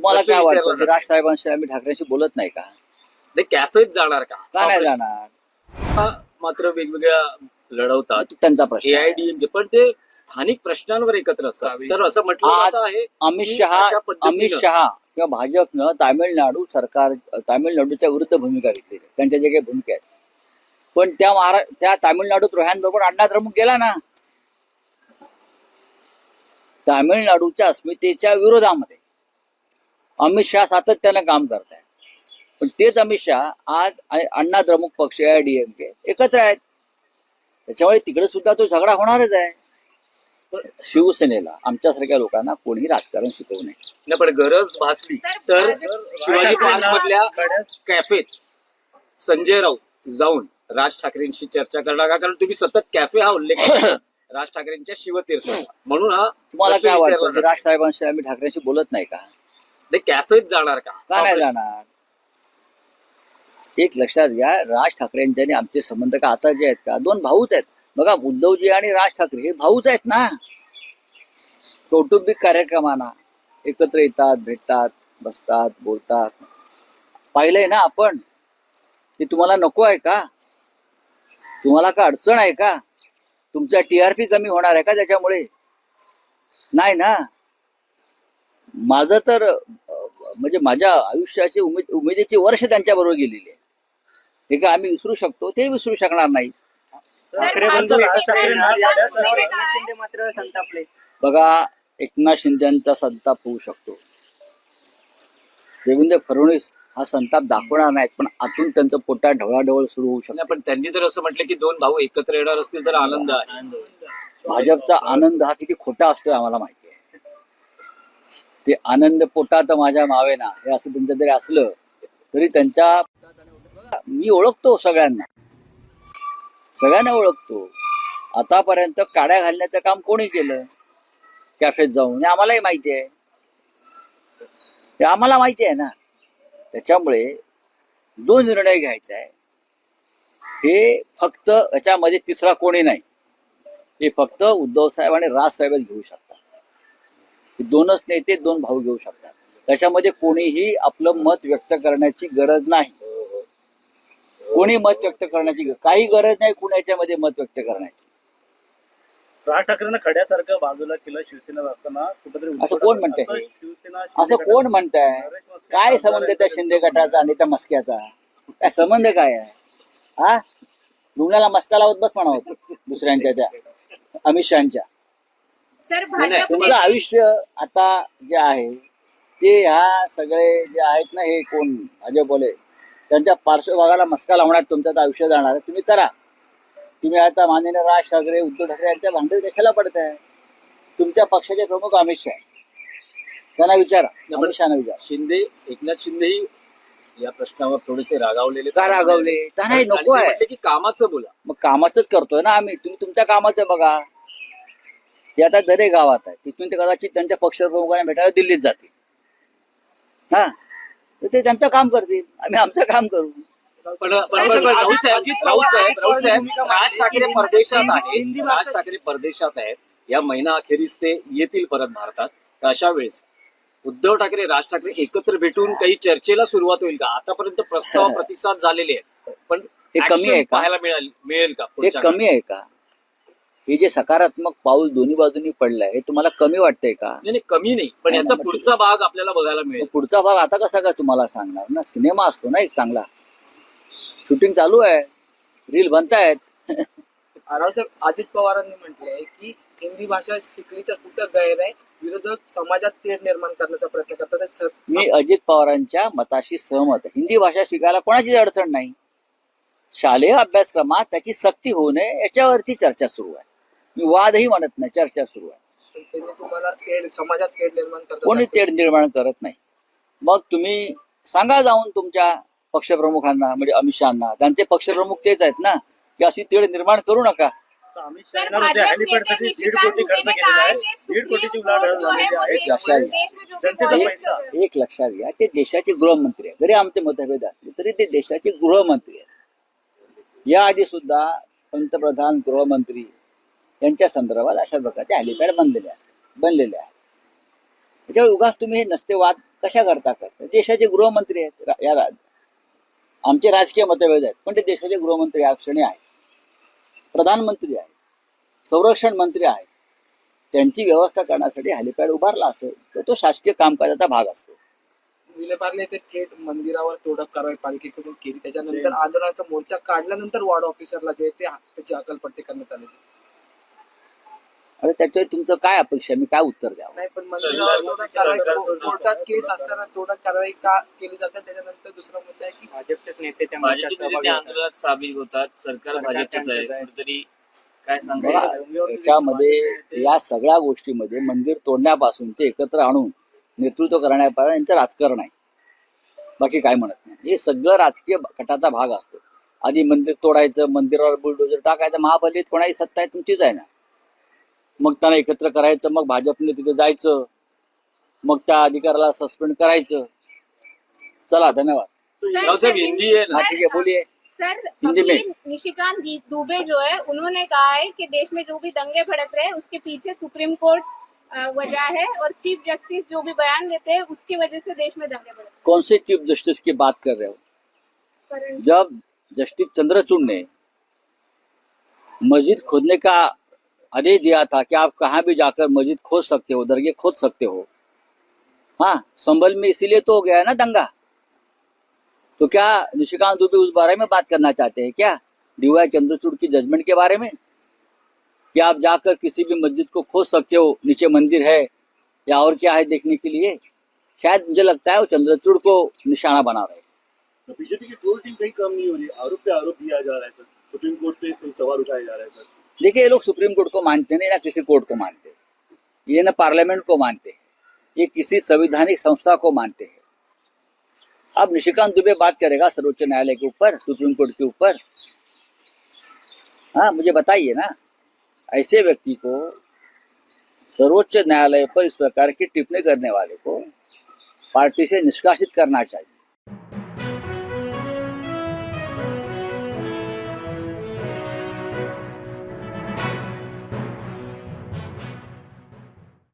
तुम्हाला काय वाटतं की राज साहेबांशी आम्ही ठाकरेंशी बोलत नाही का? ते कॅफेत जाणार का? का नाही जाणार? हा मात्र वेगवेगळ्या लढवतात. तो त्यांचा प्रश्न आहे. एआयडीएमके पण ते स्थानिक प्रश्नांवर एकत्र असतात. तर असं म्हटलं आज जात आहे अमित की शहा अशा पद्धतीनं- अमित शहा किंवा भाजपनं तामिळनाडू सरकार तामिळनाडूच्या विरुद्ध भूमिका घेतली त्यांच्या जे काही भूमिका आहेत. पण त्या महारा त्या तामिळनाडूत रोह्यांबरोबर अण्णा द्रमुक गेला ना. तामिळनाडूच्या अस्मितेच्या विरोधामध्ये अमित शहा सातत्यानं काम करत आहेत पण तेच अमित शहा आज आणि अण्णा द्रमुक पक्ष डीएमके एकत्र आहेत. त्याच्यामुळे तिकडे सुद्धा तो झगडा होणारच आहे. पण शिवसेनेला आमच्यासारख्या लोकांना कोणीही राजकारण शिकवू नये. नाही पण गरज भासली तर शिवाजी पार्क मधल्या कॅफेत संजय राऊत जाऊन राज ठाकरेंशी चर्चा करणार का? कारण तुम्ही सतत कॅफे हा उल्लेख. राज ठाकरेंच्या शिवतीर्थाचा म्हणून हा तुम्हाला काय वाटतं? राज साहेबांशी आम्ही ठाकरेंशी बोलत नाही का? ते कॅफेत जाणार का? का नाही जाणार? एक लक्षात घ्या राज ठाकरेंचे आणि आमचे संबंध का आता जे आहेत का? दोन भाऊच आहेत. बघा उद्धवजी आणि राज ठाकरे हे भाऊच आहेत ना? कौटुंबिक कार्यक्रमांना एकत्र येतात भेटतात बसतात बोलतात. पाहिलंय ना आपण? की तुम्हाला नको आहे का? तुम्हाला का अडचण आहे का? तुमचा टीआरपी कमी होणार आहे का त्याच्यामुळे? नाही ना? माझं तर म्हणजे माझ्या आयुष्याची उमेद उमेदीची वर्ष त्यांच्याबरोबर गेलेली आहे. हे काय आम्ही विसरू शकतो? ते विसरू शकणार नाही बघा एकनाथ शिंदेचा संताप होऊ शकतो. देवेंद्र फडणवीस हा संताप दाखवणार नाहीत पण आतून त्यांचं पोटात ढवळाढवळ सुरू होऊ शकतो. नाही, पण त्यांनी तर असं म्हटलं की दोन भाऊ एकत्र येणार असतील तर आनंद आहे. भाजपचा आनंद हा किती खोटा असतोय आम्हाला माहिती. ते आनंद पोटात माझ्या मावेना हे असं त्यांचं जरी असलं तरी त्यांच्या मी ओळखतो सगळ्यांना. सगळ्यांना ओळखतो. आतापर्यंत काड्या घालण्याचं काम कोणी केलं? कॅफेत जाऊन. हे आम्हालाही माहिती आहे. ते आम्हाला माहिती आहे ना. त्याच्यामुळे जो निर्णय घ्यायचा आहे हे फक्त याच्यामध्ये तिसरा कोणी नाही. हे फक्त उद्धव साहेब आणि राज साहेबच घेऊ शकतात. दोनच नेते दोन भाऊ घेऊ शकतात. त्याच्यामध्ये कोणीही आपलं मत व्यक्त करण्याची गरज नाही. कोणी मत व्यक्त करण्याची काही गरज नाही कोणी याच्यामध्ये मत व्यक्त करण्याची. राज ठाकरेंना खड्यासारखं बाजूला केलं शिवसेनेत असताना कुठेतरी असं कोण म्हणतंय? असं शिवसेना कोण म्हणताय? काय संबंध त्या शिंदे गटाचा आणि त्या मस्क्याचा? काय संबंध काय आहे? हा? रुग्णाला मस्का लावत बस म्हणावं. दुसऱ्यांच्या त्या. अमित शहाच्या. नाही, तुमचं आयुष्य आता जे आहे ते ह्या सगळे जे आहेत ना हे कोण भाजपवाले त्यांच्या पार्श्वभागाला मस्का लावण्यात तुमचं आता आयुष्य जाणार आहे. तुम्ही करा. तुम्ही आता माननीय राज ठाकरे उद्धव ठाकरे यांच्या भांडण कशाला पडताय? तुमच्या पक्षाचे प्रमुख अमित शहा. आहे. त्यांना विचारा. अमित शहाना विचारा. शिंदे एकनाथ शिंदेही या प्रश्नावर थोडेसे रागावलेले का रागावले? त्यांना हे नको आहे. म्हटले की कामाचं बोला. मग कामाचंच करतोय ना आम्ही. तुम्ही तुमच्या कामाचं बघा. ते आता दरे गावात आहे. तिथून ते कदाचित त्यांच्या पक्षप्रमुखांना भेटायला दिल्लीत जातील. हा? तर ते त्यांचं काम करतील. आम्ही आमचं काम करू. पण पण- पण राऊत साहेब राऊत साहेब राऊत साहेब राज ठाकरे परदेशात आहेत. राज ठाकरे परदेशात आहेत. या महिना अखेरीस ते येतील परत भारतात. तर अशा वेळेस उद्धव ठाकरे राज ठाकरे एकत्र भेटून काही चर्चेला सुरुवात होईल का? आतापर्यंत प्रस्ताव प्रतिसाद झालेले आहेत. पण हे कमी आहे का? पाहायला मिळेल मिळेल का हे कमी आहे का? हे जे सकारात्मक पाऊल दोन्ही बाजूनी पडलंय हे तुम्हाला कमी वाटतंय का? नाही नाही, कमी नाही. पण याचा पुढचा भाग आपल्याला बघायला मिळेल. पुढचा भाग आता कसा काय तुम्हाला सांगणार ना? सिनेमा असतो ना एक चांगला. शूटिंग चालू आहे. रील बनतायत. रावसाहेब अजित पवारांनी म्हटलंय की हिंदी भाषा शिकली तर कुठं गैर आहे? विरोधक समाजात तेढ निर्माण करण्याचा प्रयत्न करतात. सर- मी अजित पवारांच्या मताशी सहमत आहे. हिंदी भाषा शिकायला कोणाचीच अडचण नाही. शालेय अभ्यासक्रमात त्याची सक्ती होऊ नये याच्यावरती चर्चा सुरू आहे. मी वादही म्हणत नाही चर्चा सुरू आहे. पण त्यांनी तुम्हाला तेढ समाजात तेढ निर्माण करतात कोणी असं- तेढ निर्माण करत नाही. मग तुम्ही सांगा जाऊन तुमच्या पक्षप्रमुखांना म्हणजे अमित शहाना त्यांचे पक्षप्रमुख तेच आहेत ना की अशी तेढ निर्माण करू नका. सर भाजप नेत्यांनी दीड कोटी खर्च भूमिकेत केलेला आहे आहे ते दीड कोटीची सुप्रीम उलाढाल कोर्ट जो झालेली आहे. आहे वो लक्षात देश घ्या. में जो भी जनतेचा policy पैसा. कर रहे हैं। एक लक्षात घ्या ते देशाचे गृहमंत्री आहे जरी आमचे मतभेद असले तरी ते देशाचे गृहमंत्री आहेत. याआधी सुद्धा पंतप्रधान गृहमंत्री यांच्या संदर्भात अशा प्रकारचे हॅलिपॅड बनलेले असतात बनलेले आहेत त्याच्यामुळे उगाच तुम्ही हे नसते वाद कशा करता करता? देशाचे गृहमंत्री आहेत या रा- आमचे राजकीय मतभेद आहेत पण ते देशाचे गृहमंत्री या क्षणी आहेत. प्रधानमंत्री आहेत संरक्षण मंत्री आहेत. त्यांची व्यवस्था करण्यासाठी हेलिपॅड उभारला असेल तर तो शासकीय कामकाजाचा भाग असतो. विलेपार्ले ते थेट मंदिरावर तोडक कारवाई पालिकेकडून केली. त्याच्यानंतर आंदोलनाचा मोर्चा काढल्यानंतर वॉर्ड ऑफिसरला जे ते त्याची अकलपट्टी करण्यात आली. अरे त्याच्यावर तुमचं काय अपेक्षा मी काय उत्तर द्यावं? नाही पण मंदिरावर तोडक कारवाई को- कोर्टात केस असताना तोडक कारवाई का केली जाते? त्याच्यानंतर दुसरा मुद्दा आहे की भाजपचेच नेते त्या भाजपचे मोर्चात नेते सहभागी त्या होतात. आंदोलनात सामील होतात. सरकार सरकार भाजपच आहे त्यांचंच आहे. कुठेतरी काय बघा सांगता याच्यामध्ये या सगळ्या गोष्टीमध्ये मंदिर तोडण्यापासून ते एकत्र आणून नेतृत्व करण्यापासून यांचं राजकारण आहे. बाकी काय म्हणत नाही. हे सगळं राजकीय गटाचा भाग असतो. आधी मंदिर तोडायचं मंदिरावर बुलडोजर टाकायचं महाबलीत कोणाची सत्ता आहे तुमचीच आहे ना. मग त्यांना एकत्र करायचं मग भाजपने तिथे जायचं मग त्या अधिकाऱ्याला सस्पेंड करायचं. चला धन्यवाद. रावसाहेब हिंदी आहे ना? ठीक है बोलिए. सर हिंदी में। अभी निशिकांत दुबे जो है उन्होंने कहा है कि देश में जो भी दंगे भड़क रहे हैं उसके पीछे सुप्रीम कोर्ट वजह है और चीफ जस्टिस जो भी बयान देते हैं उसकी वजह से देश में दंगे भड़क कौन से चीफ जस्टिस की बात कर रहे हैं? जब जस्टिस चंद्रचूड़ ने मस्जिद खोदने का आदेश दिया था कि आप कहाँ भी जाकर मस्जिद खोज सकते हो, दरगाह खोज सकते हो। हाँ संभल में इसीलिए तो हो गया है ना दंगा। तो क्या निशिकांत दुबे उस बारे में बात करना चाहते हैं क्या? डीवाई चंद्रचूड़ की जजमेंट के बारे में? कि आप जाकर किसी भी मस्जिद को खोज सकते हो, नीचे मंदिर है या और क्या है देखने के लिए? शायद मुझे लगता है वो चंद्रचूड़ को निशाना बना रहे तो बीजेपी की ट्रोल टीम कहीं कम नहीं हो रही? आरोप पे आरोप दिया जा रहा है सर। सुप्रीम कोर्ट पे सवाल उठाए जा रहे हैं सर। देखिए, ये लोग सुप्रीम कोर्ट को मानते नहीं, ना किसी कोर्ट को मानते ये ना पार्लियामेंट को मानते हैं। ये किसी संवैधानिक संस्था को मानते हैं। अब निशिकांत दुबे बात करेगा सर्वोच्च न्यायालय के ऊपर, सुप्रीम कोर्ट के ऊपर। हाँ मुझे बताइए ना, ऐसे व्यक्ति को सर्वोच्च न्यायालय पर इस प्रकार की टिप्पणी करने वाले को पार्टी से निष्कासित करना चाहिए।